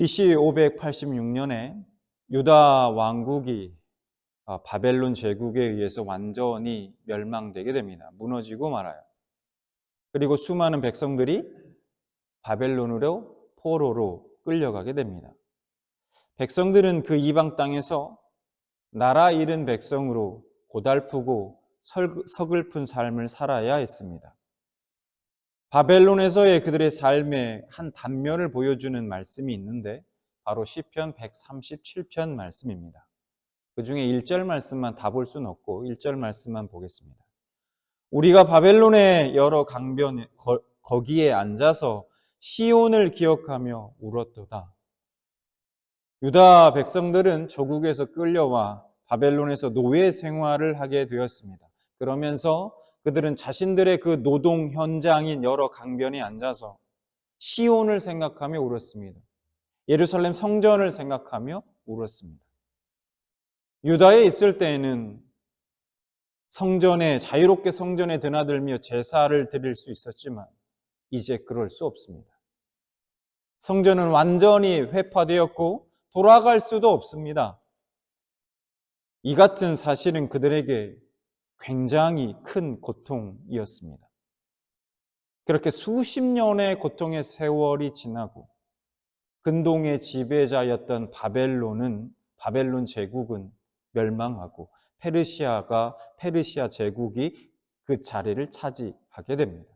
BC 586년에 유다 왕국이 아, 바벨론 제국에 의해서 완전히 멸망되게 됩니다. 무너지고 말아요. 그리고 수많은 백성들이 바벨론으로 포로로 끌려가게 됩니다. 백성들은 그 이방 땅에서 나라 잃은 백성으로 고달프고 설- 서글픈 삶을 살아야 했습니다. 바벨론에서의 그들의 삶의 한 단면을 보여주는 말씀이 있는데 바로 시편 137편 말씀입니다. 그 중에 1절 말씀만 다 볼 수는 없고 1절 말씀만 보겠습니다. 우리가 바벨론의 여러 강변 거, 거기에 앉아서 시온을 기억하며 울었도다. 유다 백성들은 조국에서 끌려와 바벨론에서 노예 생활을 하게 되었습니다. 그러면서 그들은 자신들의 그 노동 현장인 여러 강변에 앉아서 시온을 생각하며 울었습니다. 예루살렘 성전을 생각하며 울었습니다. 유다에 있을 때에는 성전에 자유롭게 성전에 드나들며 제사를 드릴 수 있었지만 이제 그럴 수 없습니다. 성전은 완전히 회파되었고 돌아갈 수도 없습니다. 이 같은 사실은 그들에게 굉장히 큰 고통이었습니다. 그렇게 수십 년의 고통의 세월이 지나고 근동의 지배자였던 바벨론은 바벨론 제국은 멸망하고 페르시아가 페르시아 제국이 그 자리를 차지하게 됩니다.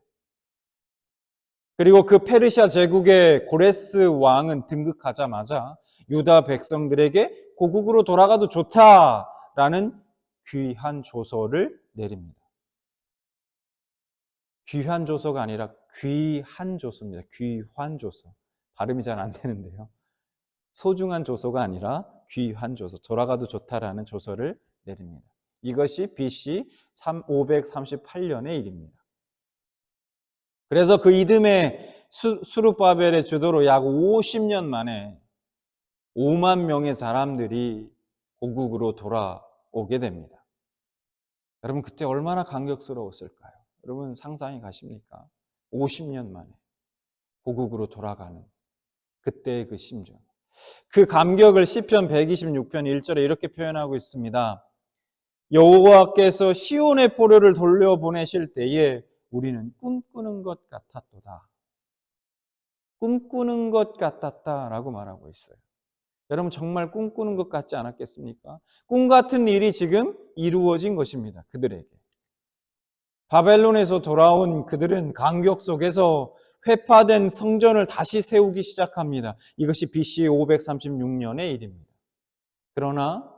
그리고 그 페르시아 제국의 고레스 왕은 등극하자마자 유다 백성들에게 고국으로 돌아가도 좋다라는 귀한 조서를 내립니다. 귀한 조서가 아니라 귀한 조서입니다. 귀환 조서. 발음이 잘 안 되는데요. 소중한 조서가 아니라 귀한 조서, 돌아가도 좋다라는 조서를 내립니다. 이것이 BC 538년의 일입니다. 그래서 그 이듬해 수, 수르바벨의 주도로 약 50년 만에 5만 명의 사람들이 고국으로 돌아 오게 됩니다. 여러분 그때 얼마나 감격스러웠을까요? 여러분 상상이 가십니까? 50년 만에 고국으로 돌아가는 그때의 그 심정. 그 감격을 시편 126편 1절에 이렇게 표현하고 있습니다. 여호와께서 시온의 포로를 돌려보내실 때에 우리는 꿈꾸는 것 같았도다. 꿈꾸는 것 같았다라고 말하고 있어요. 여러분 정말 꿈꾸는 것 같지 않았겠습니까? 꿈 같은 일이 지금 이루어진 것입니다. 그들에게. 바벨론에서 돌아온 그들은 감격 속에서 회파된 성전을 다시 세우기 시작합니다. 이것이 BC 536년의 일입니다. 그러나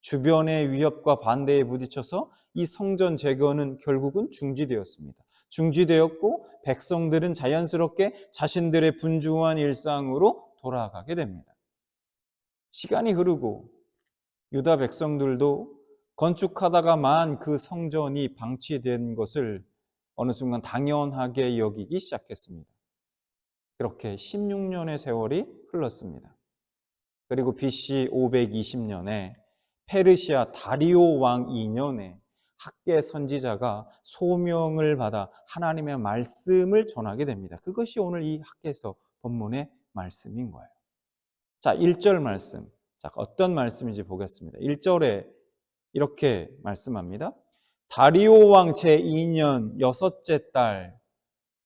주변의 위협과 반대에 부딪혀서 이 성전 재건은 결국은 중지되었습니다. 중지되었고 백성들은 자연스럽게 자신들의 분주한 일상으로 돌아가게 됩니다. 시간이 흐르고 유다 백성들도 건축하다가 만 그 성전이 방치된 것을 어느 순간 당연하게 여기기 시작했습니다. 그렇게 16년의 세월이 흘렀습니다. 그리고 BC 520년에 페르시아 다리오 왕 2년에 학계 선지자가 소명을 받아 하나님의 말씀을 전하게 됩니다. 그것이 오늘 이 학계서 본문의 말씀인 거예요. 자, 1절 말씀. 자, 어떤 말씀인지 보겠습니다. 1절에 이렇게 말씀합니다. 다리오 왕 제2년 여섯째 달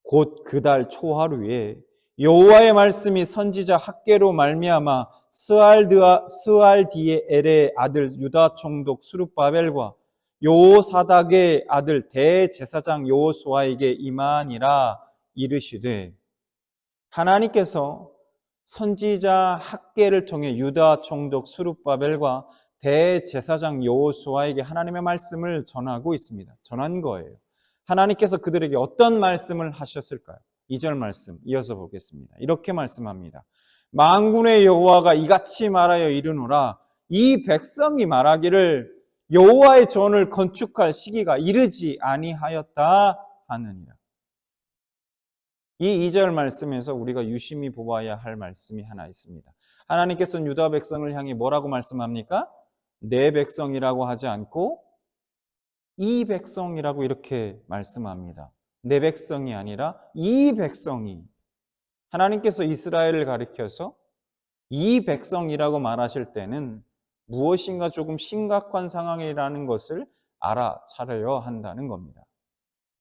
곧 그 달 초하루에 여호와의 말씀이 선지자 학계로 말미암아 스알드아 스알디엘의 아들 유다 총독 수룹바벨과 요사닥의 아들 대제사장 요호수아에게 임하니라 이르시되 하나님께서 선지자 학계를 통해 유다 총독 수룹바벨과 대제사장 여호수아에게 하나님의 말씀을 전하고 있습니다. 전한 거예요. 하나님께서 그들에게 어떤 말씀을 하셨을까요? 2절 말씀 이어서 보겠습니다. 이렇게 말씀합니다. 만군의 여호와가 이같이 말하여 이르노라 이 백성이 말하기를 여호와의 전을 건축할 시기가 이르지 아니하였다 하느니라. 이 2절 말씀에서 우리가 유심히 보아야 할 말씀이 하나 있습니다. 하나님께서는 유다 백성을 향해 뭐라고 말씀합니까? 내 백성이라고 하지 않고 이 백성이라고 이렇게 말씀합니다. 내 백성이 아니라 이 백성이 하나님께서 이스라엘을 가리켜서 이 백성이라고 말하실 때는 무엇인가 조금 심각한 상황이라는 것을 알아차려야 한다는 겁니다.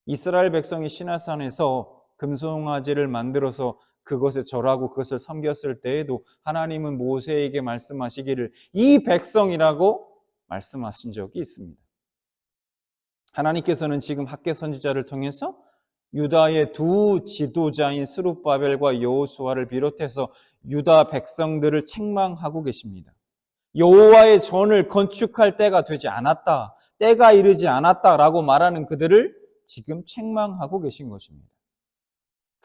이스라엘 백성이 시나산에서 금송아지를 만들어서 그것에 절하고 그것을 섬겼을 때에도 하나님은 모세에게 말씀하시기를 이 백성이라고 말씀하신 적이 있습니다. 하나님께서는 지금 학계 선지자를 통해서 유다의 두 지도자인 스룹바벨과 여호수아를 비롯해서 유다 백성들을 책망하고 계십니다. 여호와의 전을 건축할 때가 되지 않았다. 때가 이르지 않았다라고 말하는 그들을 지금 책망하고 계신 것입니다.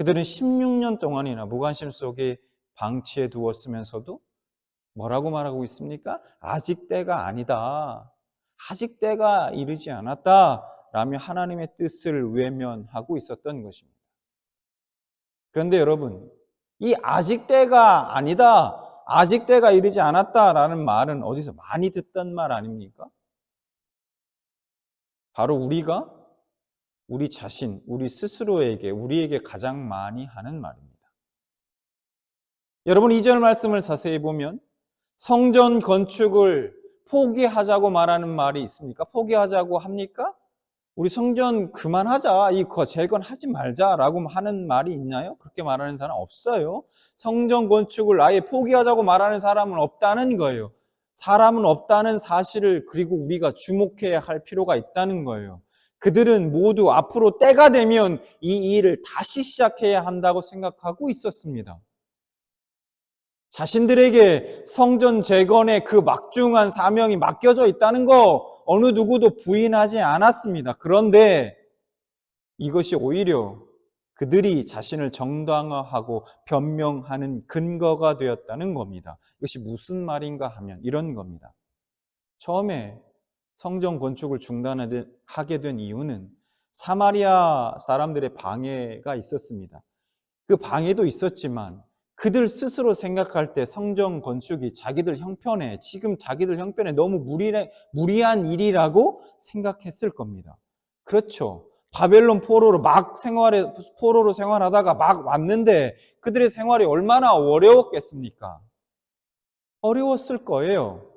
그들은 16년 동안이나 무관심 속에 방치해 두었으면서도 뭐라고 말하고 있습니까? 아직 때가 아니다. 아직 때가 이르지 않았다. 라며 하나님의 뜻을 외면하고 있었던 것입니다. 그런데 여러분, 이 아직 때가 아니다. 아직 때가 이르지 않았다 라는 말은 어디서 많이 듣던 말 아닙니까? 바로 우리가 우리 자신, 우리 스스로에게, 우리에게 가장 많이 하는 말입니다. 여러분, 이전 말씀을 자세히 보면 성전 건축을 포기하자고 말하는 말이 있습니까? 포기하자고 합니까? 우리 성전 그만하자, 이거 재건하지 말자라고 하는 말이 있나요? 그렇게 말하는 사람 없어요. 성전 건축을 아예 포기하자고 말하는 사람은 없다는 거예요. 사람은 없다는 사실을 그리고 우리가 주목해야 할 필요가 있다는 거예요. 그들은 모두 앞으로 때가 되면 이 일을 다시 시작해야 한다고 생각하고 있었습니다. 자신들에게 성전 재건의 그 막중한 사명이 맡겨져 있다는 거 어느 누구도 부인하지 않았습니다. 그런데 이것이 오히려 그들이 자신을 정당화하고 변명하는 근거가 되었다는 겁니다. 이것이 무슨 말인가 하면 이런 겁니다. 처음에 성전 건축을 중단하게 된 이유는 사마리아 사람들의 방해가 있었습니다. 그 방해도 있었지만 그들 스스로 생각할 때 성전 건축이 자기들 형편에 지금 자기들 형편에 너무 무리 한 일이라고 생각했을 겁니다. 그렇죠. 바벨론 포로로 막 생활에 포로로 생활하다가 막 왔는데 그들의 생활이 얼마나 어려웠겠습니까? 어려웠을 거예요.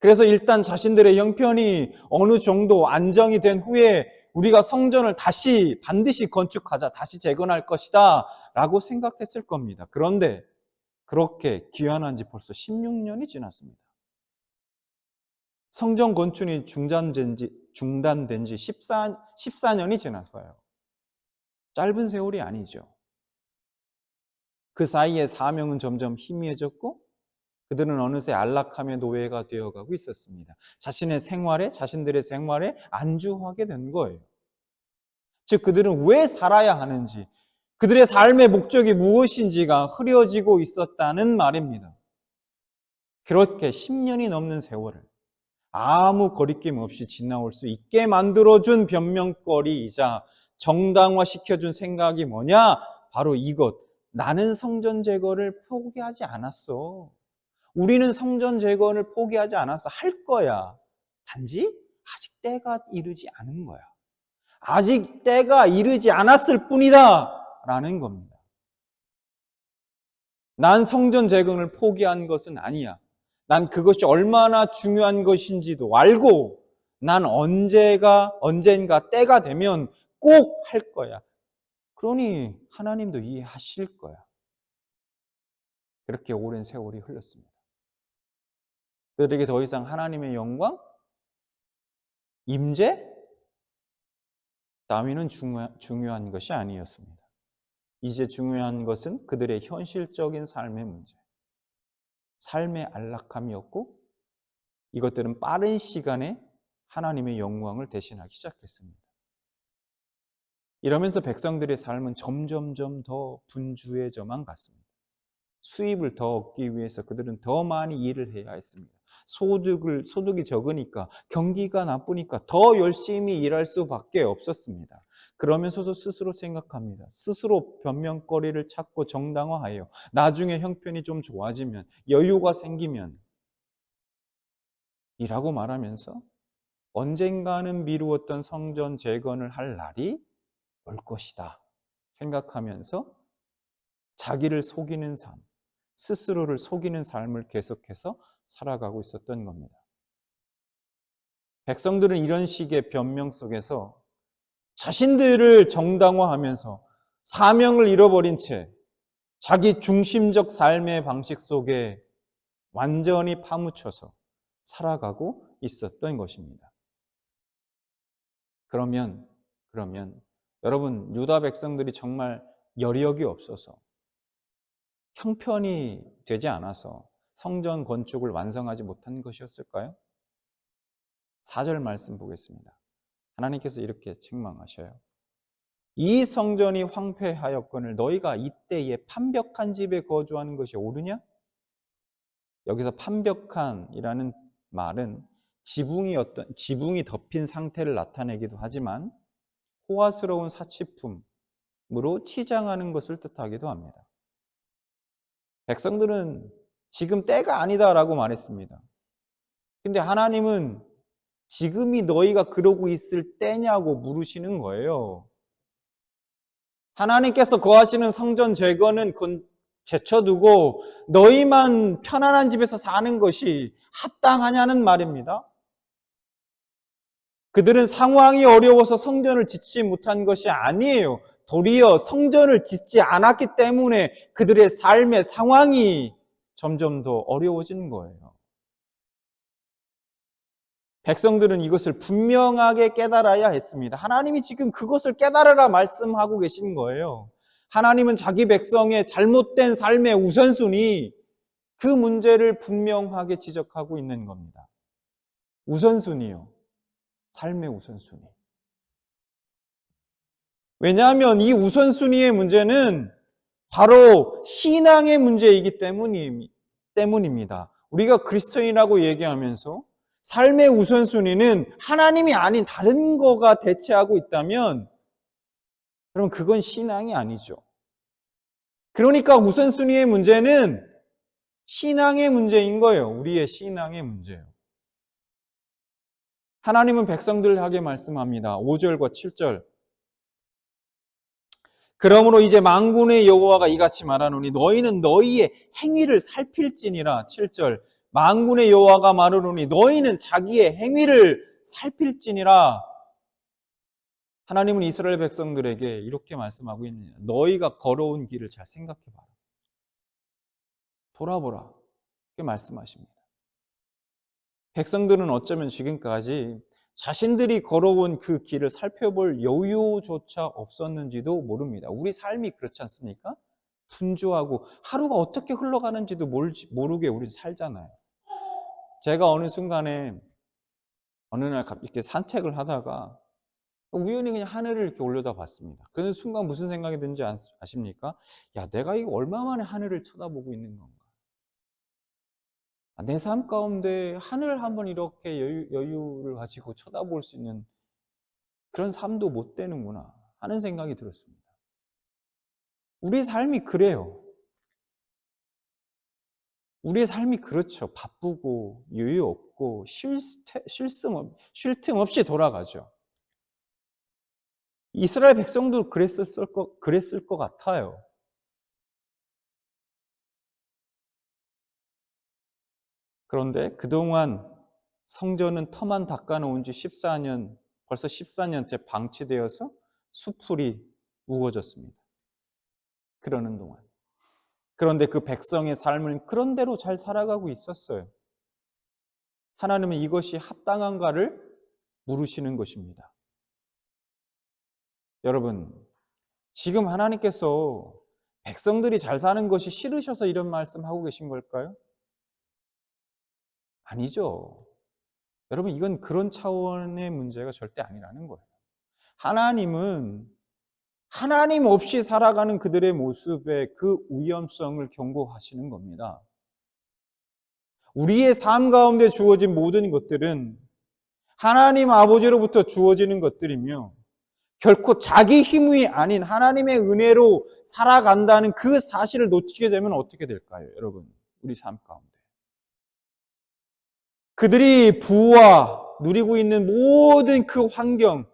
그래서 일단 자신들의 형편이 어느 정도 안정이 된 후에 우리가 성전을 다시 반드시 건축하자, 다시 재건할 것이다 라고 생각했을 겁니다. 그런데 그렇게 귀환한 지 벌써 16년이 지났습니다. 성전 건축이 중단된 지, 중단된 지 14, 14년이 지났어요. 짧은 세월이 아니죠. 그 사이에 사명은 점점 희미해졌고 그들은 어느새 안락함의 노예가 되어가고 있었습니다. 자신의 생활에, 자신들의 생활에 안주하게 된 거예요. 즉, 그들은 왜 살아야 하는지, 그들의 삶의 목적이 무엇인지가 흐려지고 있었다는 말입니다. 그렇게 10년이 넘는 세월을 아무 거리낌 없이 지나올 수 있게 만들어준 변명거리이자 정당화시켜준 생각이 뭐냐? 바로 이것. 나는 성전 제거를 포기하지 않았어. 우리는 성전 재건을 포기하지 않아서 할 거야. 단지 아직 때가 이르지 않은 거야. 아직 때가 이르지 않았을 뿐이다. 라는 겁니다. 난 성전 재건을 포기한 것은 아니야. 난 그것이 얼마나 중요한 것인지도 알고 난 언제가, 언젠가 때가 되면 꼭 할 거야. 그러니 하나님도 이해하실 거야. 그렇게 오랜 세월이 흘렀습니다. 그들에게 더 이상 하나님의 영광, 임재, 따위는 중요 한 것이 아니었습니다. 이제 중요한 것은 그들의 현실적인 삶의 문제, 삶의 안락함이었고 이것들은 빠른 시간에 하나님의 영광을 대신하기 시작했습니다. 이러면서 백성들의 삶은 점점점 더 분주해져만 갔습니다. 수입을 더 얻기 위해서 그들은 더 많이 일을 해야 했습니다. 소득을, 소득이 적으니까 경기가 나쁘니까 더 열심히 일할 수밖에 없었습니다. 그러면서도 스스로 생각합니다. 스스로 변명거리를 찾고 정당화하여 나중에 형편이 좀 좋아지면 여유가 생기면 이라고 말하면서 언젠가는 미루었던 성전 재건을 할 날이 올 것이다 생각하면서 자기를 속이는 삶, 스스로를 속이는 삶을 계속해서 살아가고 있었던 겁니다. 백성들은 이런 식의 변명 속에서 자신들을 정당화하면서 사명을 잃어버린 채 자기 중심적 삶의 방식 속에 완전히 파묻혀서 살아가고 있었던 것입니다. 그러면, 그러면 여러분, 유다 백성들이 정말 여력이 없어서 형편이 되지 않아서 성전 건축을 완성하지 못한 것이었을까요? 4절 말씀 보겠습니다. 하나님께서 이렇게 책망하셔요. 이 성전이 황폐하였거늘 너희가 이때에 판벽한 집에 거주하는 것이 옳으냐? 여기서 판벽한이라는 말은 지붕이 어떤 지붕이 덮인 상태를 나타내기도 하지만 호화스러운 사치품으로 치장하는 것을 뜻하기도 합니다. 백성들은 지금 때가 아니다라고 말했습니다. 근데 하나님은 지금이 너희가 그러고 있을 때냐고 물으시는 거예요. 하나님께서 거하시는 성전 재건은 제쳐두고 너희만 편안한 집에서 사는 것이 합당하냐는 말입니다. 그들은 상황이 어려워서 성전을 짓지 못한 것이 아니에요. 도리어 성전을 짓지 않았기 때문에 그들의 삶의 상황이 점점 더 어려워진 거예요. 백성들은 이것을 분명하게 깨달아야 했습니다. 하나님이 지금 그것을 깨달으라 말씀하고 계신 거예요. 하나님은 자기 백성의 잘못된 삶의 우선순위, 그 문제를 분명하게 지적하고 있는 겁니다. 우선순위요. 삶의 우선순위. 왜냐하면 이 우선순위의 문제는 바로 신앙의 문제이기 때문입니다. 우리가 그리스도인이라고 얘기하면서 삶의 우선순위는 하나님이 아닌 다른 거가 대체하고 있다면 그럼 그건 신앙이 아니죠. 그러니까 우선순위의 문제는 신앙의 문제인 거예요. 우리의 신앙의 문제예요. 하나님은 백성들에게 말씀합니다. 5절과 7절. 그러므로 이제 망군의 여호와가 이같이 말하노니 너희는 너희의 행위를 살필지니라. 7절. 망군의 여호와가 말하노니 너희는 자기의 행위를 살필지니라. 하나님은 이스라엘 백성들에게 이렇게 말씀하고 있느냐. 너희가 걸어온 길을 잘 생각해 봐라. 돌아보라. 이렇게 말씀하십니다. 백성들은 어쩌면 지금까지 자신들이 걸어온 그 길을 살펴볼 여유조차 없었는지도 모릅니다. 우리 삶이 그렇지 않습니까? 분주하고 하루가 어떻게 흘러가는지도 모르게 우리 살잖아요. 제가 어느 순간에 어느 날 이렇게 산책을 하다가 우연히 그냥 하늘을 이렇게 올려다 봤습니다. 그 순간 무슨 생각이 든지 아십니까? 야, 내가 이거 얼마 만에 하늘을 쳐다보고 있는 건가? 내 삶 가운데 하늘을 한번 이렇게 여유, 를 가지고 쳐다볼 수 있는 그런 삶도 못 되는구나 하는 생각이 들었습니다. 우리 삶이 그래요. 우리의 삶이 그렇죠. 바쁘고 여유 없고 쉴틈 없이 돌아가죠. 이스라엘 백성도 그랬을 것, 그랬을 것 같아요. 그런데 그동안 성전은 터만 닦아놓은 지 14년, 벌써 14년째 방치되어서 수풀이 우거졌습니다. 그러는 동안. 그런데 그 백성의 삶은 그런 대로 잘 살아가고 있었어요. 하나님은 이것이 합당한가를 물으시는 것입니다. 여러분, 지금 하나님께서 백성들이 잘 사는 것이 싫으셔서 이런 말씀 하고 계신 걸까요? 아니죠. 여러분, 이건 그런 차원의 문제가 절대 아니라는 거예요. 하나님은 하나님 없이 살아가는 그들의 모습의 그 위험성을 경고하시는 겁니다. 우리의 삶 가운데 주어진 모든 것들은 하나님 아버지로부터 주어지는 것들이며 결코 자기 힘이 아닌 하나님의 은혜로 살아간다는 그 사실을 놓치게 되면 어떻게 될까요, 여러분? 우리 삶 가운데. 그들이 부와 누리고 있는 모든 그 환경,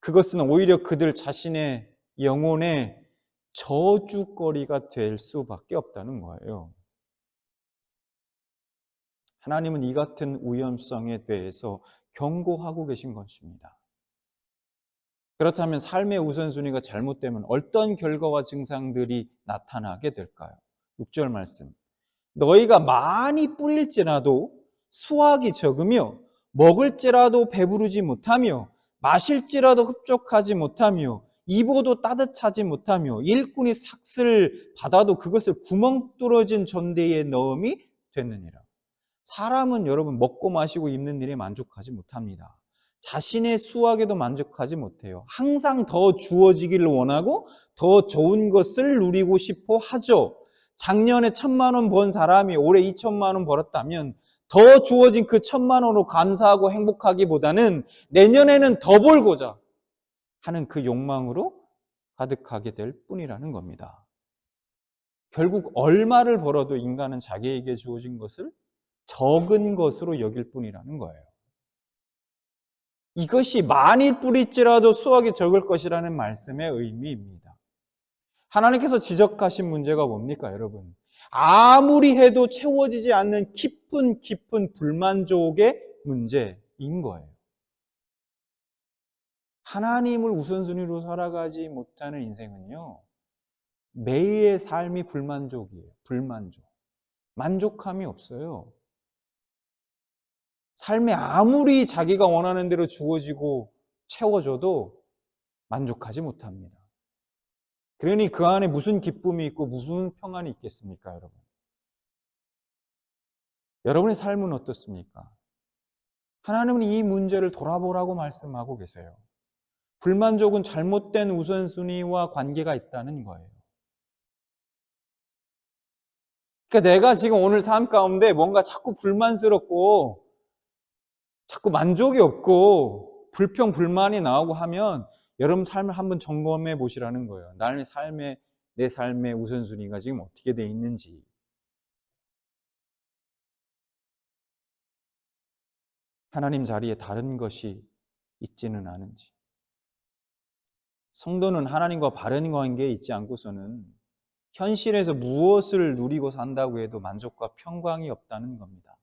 그것은 오히려 그들 자신의 영혼에 저주거리가 될 수밖에 없다는 거예요. 하나님은 이 같은 위험성에 대해서 경고하고 계신 것입니다. 그렇다면 삶의 우선순위가 잘못되면 어떤 결과와 증상들이 나타나게 될까요? 6절 말씀. 너희가 많이 뿌릴지라도 수확이 적으며 먹을지라도 배부르지 못하며 마실지라도 흡족하지 못하며 입어도 따뜻하지 못하며 일꾼이 삭슬 받아도 그것을 구멍 뚫어진 전대에 넣음이 됐느니라. 사람은 여러분 먹고 마시고 입는 일에 만족하지 못합니다. 자신의 수확에도 만족하지 못해요. 항상 더 주어지기를 원하고 더 좋은 것을 누리고 싶어 하죠. 작년에 천만 원 번 사람이 올해 이천만 원 벌었다면 더 주어진 그 천만 원으로 감사하고 행복하기보다는 내년에는 더 벌고자 하는 그 욕망으로 가득하게 될 뿐이라는 겁니다. 결국 얼마를 벌어도 인간은 자기에게 주어진 것을 적은 것으로 여길 뿐이라는 거예요. 이것이 많이 뿌릴지라도 수확이 적을 것이라는 말씀의 의미입니다. 하나님께서 지적하신 문제가 뭡니까, 여러분? 아무리 해도 채워지지 않는 깊은 깊은 불만족의 문제인 거예요. 하나님을 우선순위로 살아가지 못하는 인생은요, 매일의 삶이 불만족이에요. 불만족. 만족함이 없어요. 삶에 아무리 자기가 원하는 대로 주어지고 채워져도 만족하지 못합니다. 그러니 그 안에 무슨 기쁨이 있고 무슨 평안이 있겠습니까, 여러분? 여러분의 삶은 어떻습니까? 하나님은 이 문제를 돌아보라고 말씀하고 계세요. 불만족은 잘못된 우선순위와 관계가 있다는 거예요. 그러니까 내가 지금 오늘 삶 가운데 뭔가 자꾸 불만스럽고 자꾸 만족이 없고 불평, 불만이 나오고 하면 여러분 삶을 한번 점검해 보시라는 거예요. 나의 삶의, 내 삶의 우선순위가 지금 어떻게 돼 있는지. 하나님 자리에 다른 것이 있지는 않은지. 성도는 하나님과 바른 관계에 있지 않고서는 현실에서 무엇을 누리고 산다고 해도 만족과 평강이 없다는 겁니다.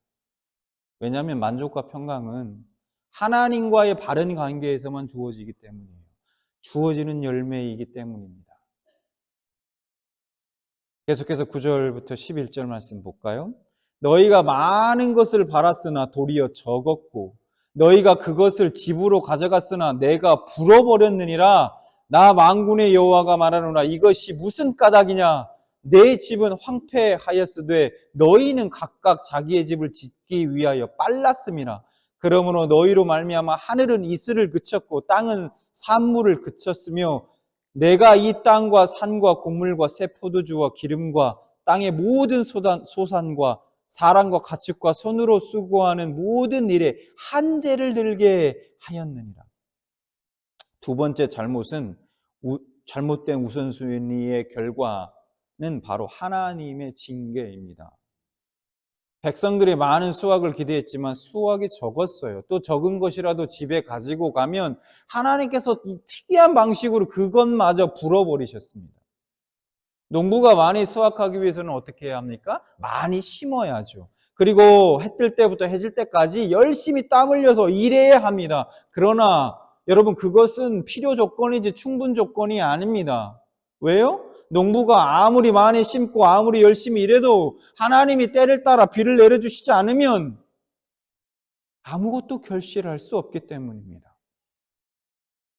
왜냐하면 만족과 평강은 하나님과의 바른 관계에서만 주어지기 때문이에요. 주어지는 열매이기 때문입니다. 계속해서 9절부터 11절 말씀 볼까요? 너희가 많은 것을 바랐으나 도리어 적었고 너희가 그것을 집으로 가져갔으나 내가 불어버렸느니라 나 망군의 여호와가 말하노라 이것이 무슨 까닭이냐 내 집은 황폐하였으되 너희는 각각 자기의 집을 짓기 위하여 빨랐음이라 그러므로 너희로 말미암아 하늘은 이슬을 그쳤고 땅은 산물을 그쳤으며 내가 이 땅과 산과 곡물과 새 포도주와 기름과 땅의 모든 소산과 사람과 가축과 손으로 수고하는 모든 일에 한재를 들게 하였느니라. 두 번째 잘못은 우, 잘못된 우선순위의 결과는 바로 하나님의 징계입니다. 백성들이 많은 수확을 기대했지만 수확이 적었어요. 또 적은 것이라도 집에 가지고 가면 하나님께서 특이한 방식으로 그것마저 불어버리셨습니다. 농부가 많이 수확하기 위해서는 어떻게 해야 합니까? 많이 심어야죠. 그리고 해 뜰 때부터 해 질 때까지 열심히 땀 흘려서 일해야 합니다. 그러나 여러분 그것은 필요 조건이지 충분 조건이 아닙니다. 왜요? 농부가 아무리 많이 심고 아무리 열심히 일해도 하나님이 때를 따라 비를 내려주시지 않으면 아무것도 결실할 수 없기 때문입니다.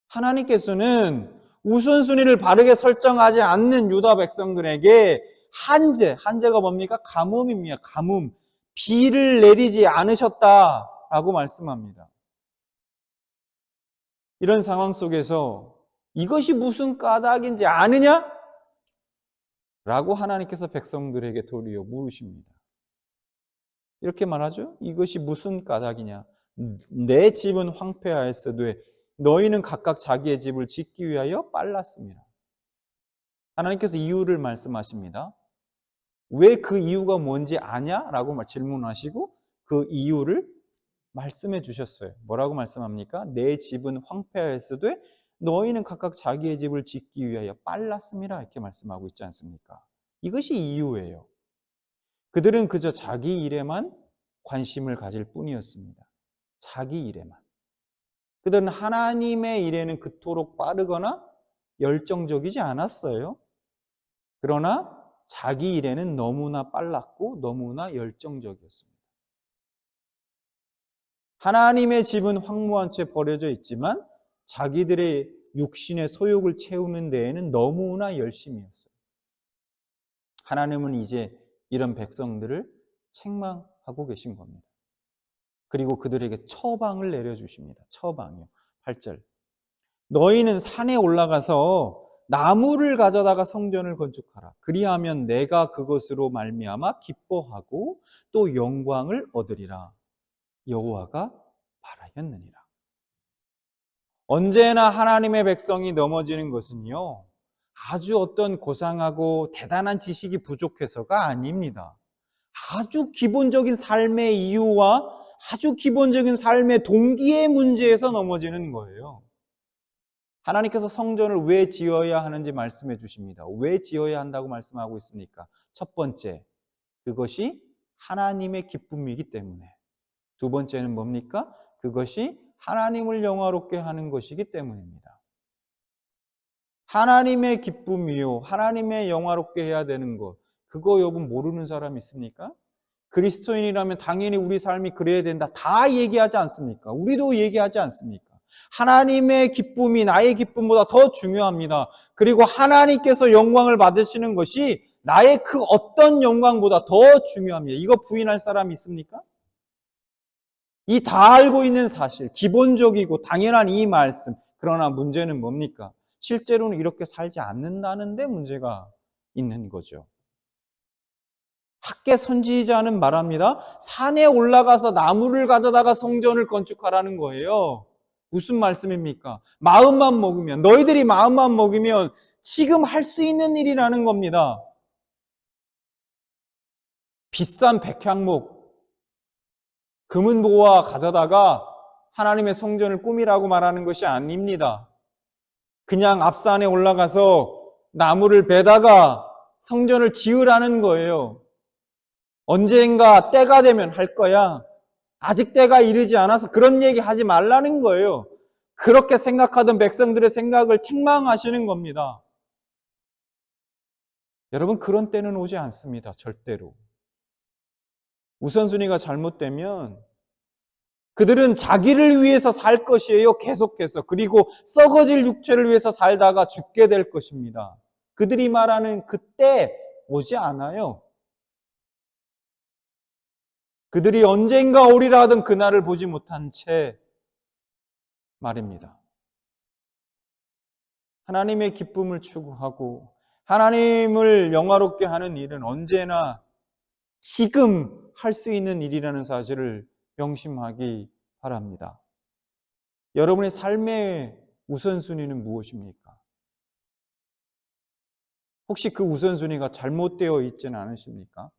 하나님께서는 우선순위를 바르게 설정하지 않는 유다 백성들에게 한재, 한재가 뭡니까? 가뭄입니다. 가뭄. 비를 내리지 않으셨다라고 말씀합니다. 이런 상황 속에서 이것이 무슨 까닭인지 아느냐? 라고 하나님께서 백성들에게 도리어 물으십니다. 이렇게 말하죠. 이것이 무슨 까닭이냐? 내 집은 황폐하였어도 너희는 각각 자기의 집을 짓기 위하여 빨랐습니다. 하나님께서 이유를 말씀하십니다. 왜 그 이유가 뭔지 아냐? 라고 질문하시고 그 이유를 말씀해 주셨어요. 뭐라고 말씀합니까? 내 집은 황폐하였어도 너희는 각각 자기의 집을 짓기 위하여 빨랐음이라 이렇게 말씀하고 있지 않습니까? 이것이 이유예요. 그들은 그저 자기 일에만 관심을 가질 뿐이었습니다. 자기 일에만. 그들은 하나님의 일에는 그토록 빠르거나 열정적이지 않았어요. 그러나 자기 일에는 너무나 빨랐고 너무나 열정적이었습니다. 하나님의 집은 황무한 채 버려져 있지만 자기들의 육신의 소욕을 채우는 데에는 너무나 열심히 했어요. 하나님은 이제 이런 백성들을 책망하고 계신 겁니다. 그리고 그들에게 처방을 내려주십니다. 처방이요. 8절. 너희는 산에 올라가서 나무를 가져다가 성전을 건축하라. 그리하면 내가 그것으로 말미암아 기뻐하고 또 영광을 얻으리라. 여호와가 바라였느니라. 언제나 하나님의 백성이 넘어지는 것은요. 아주 어떤 고상하고 대단한 지식이 부족해서가 아닙니다. 아주 기본적인 삶의 이유와 아주 기본적인 삶의 동기의 문제에서 넘어지는 거예요. 하나님께서 성전을 왜 지어야 하는지 말씀해 주십니다. 왜 지어야 한다고 말씀하고 있습니까? 첫 번째, 그것이 하나님의 기쁨이기 때문에. 두 번째는 뭡니까? 그것이 하나님을 영화롭게 하는 것이기 때문입니다. 하나님의 기쁨이요. 하나님의 영화롭게 해야 되는 것. 그거 여러분 모르는 사람 있습니까? 그리스도인이라면 당연히 우리 삶이 그래야 된다. 다 얘기하지 않습니까? 우리도 얘기하지 않습니까? 하나님의 기쁨이 나의 기쁨보다 더 중요합니다. 그리고 하나님께서 영광을 받으시는 것이 나의 그 어떤 영광보다 더 중요합니다. 이거 부인할 사람 있습니까? 이 다 알고 있는 사실, 기본적이고 당연한 이 말씀. 그러나 문제는 뭡니까? 실제로는 이렇게 살지 않는다는데 문제가 있는 거죠. 학계 선지자는 말합니다. 산에 올라가서 나무를 가져다가 성전을 건축하라는 거예요. 무슨 말씀입니까? 마음만 먹으면, 너희들이 마음만 먹으면 지금 할 수 있는 일이라는 겁니다. 비싼 백향목, 금은보화 가져다가 하나님의 성전을 꾸미라고 말하는 것이 아닙니다. 그냥 앞산에 올라가서 나무를 베다가 성전을 지으라는 거예요. 언젠가 때가 되면 할 거야. 아직 때가 이르지 않아서 그런 얘기 하지 말라는 거예요. 그렇게 생각하던 백성들의 생각을 책망하시는 겁니다. 여러분, 그런 때는 오지 않습니다. 절대로. 우선순위가 잘못되면 그들은 자기를 위해서 살 것이에요. 계속해서. 그리고 썩어질 육체를 위해서 살다가 죽게 될 것입니다. 그들이 말하는 그때 오지 않아요. 그들이 언젠가 오리라 하던 그날을 보지 못한 채 말입니다. 하나님의 기쁨을 추구하고 하나님을 영화롭게 하는 일은 언제나 지금 할 수 있는 일이라는 사실을 명심하기 바랍니다. 여러분의 삶의 우선순위는 무엇입니까? 혹시 그 우선순위가 잘못되어 있지는 않으십니까?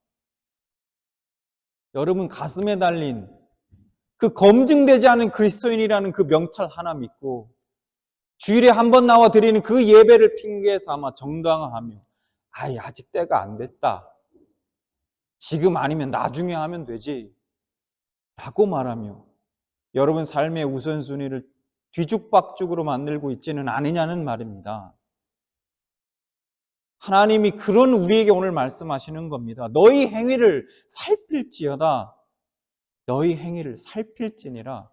여러분 가슴에 달린 그 검증되지 않은 그리스도인이라는 그 명찰 하나 믿고 주일에 한 번 나와 드리는 그 예배를 핑계 삼아 정당화하며 아이 아직 때가 안 됐다. 지금 아니면 나중에 하면 되지. 라고 말하며 여러분 삶의 우선순위를 뒤죽박죽으로 만들고 있지는 않으냐는 말입니다. 하나님이 그런 우리에게 오늘 말씀하시는 겁니다. 너희 행위를 살필지어다. 너희 행위를 살필지니라.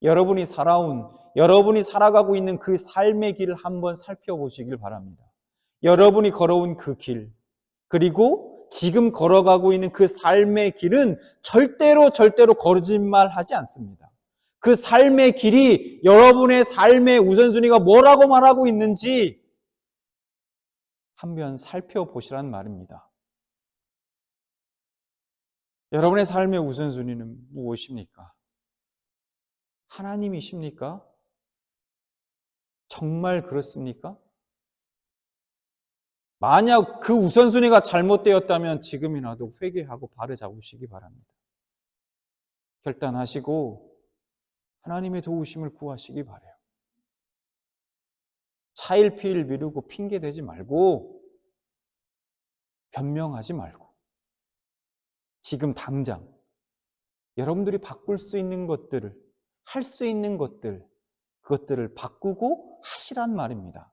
여러분이 살아온, 여러분이 살아가고 있는 그 삶의 길을 한번 살펴보시길 바랍니다. 여러분이 걸어온 그 길, 그리고 지금 걸어가고 있는 그 삶의 길은 절대로 절대로 거짓말 하지 않습니다. 그 삶의 길이 여러분의 삶의 우선순위가 뭐라고 말하고 있는지 한번 살펴보시란 말입니다. 여러분의 삶의 우선순위는 무엇입니까? 하나님이십니까? 정말 그렇습니까? 만약 그 우선순위가 잘못되었다면 지금이라도 회개하고 발을 잡으시기 바랍니다. 결단하시고 하나님의 도우심을 구하시기 바래요. 차일피일 미루고 핑계 대지 말고 변명하지 말고 지금 당장 여러분들이 바꿀 수 있는 것들을 할 수 있는 것들 그것들을 바꾸고 하시란 말입니다.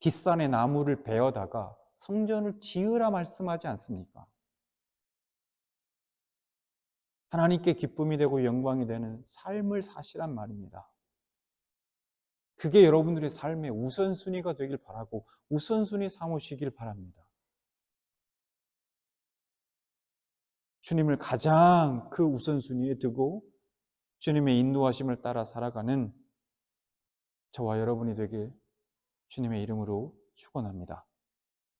뒷산의 나무를 베어다가 성전을 지으라 말씀하지 않습니까? 하나님께 기쁨이 되고 영광이 되는 삶을 사시란 말입니다. 그게 여러분들의 삶의 우선순위가 되길 바라고 우선순위 삼으시길 바랍니다. 주님을 가장 그 우선순위에 두고 주님의 인도하심을 따라 살아가는 저와 여러분이 되길 주님의 이름으로 축원합니다.